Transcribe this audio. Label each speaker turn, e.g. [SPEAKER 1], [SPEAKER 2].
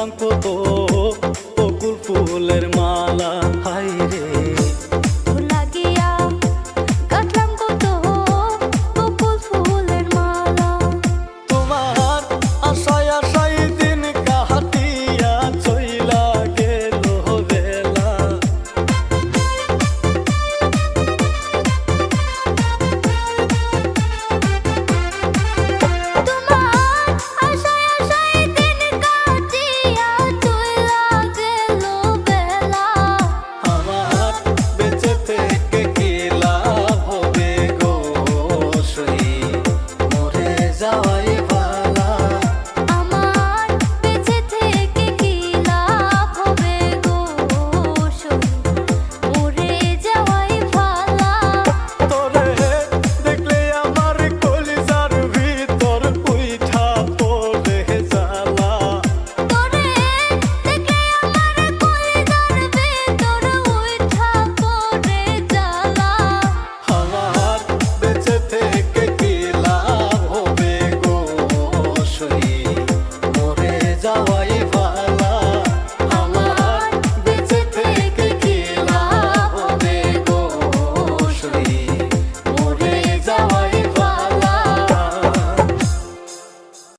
[SPEAKER 1] দিলাম কত বকুল ফুলের মালা।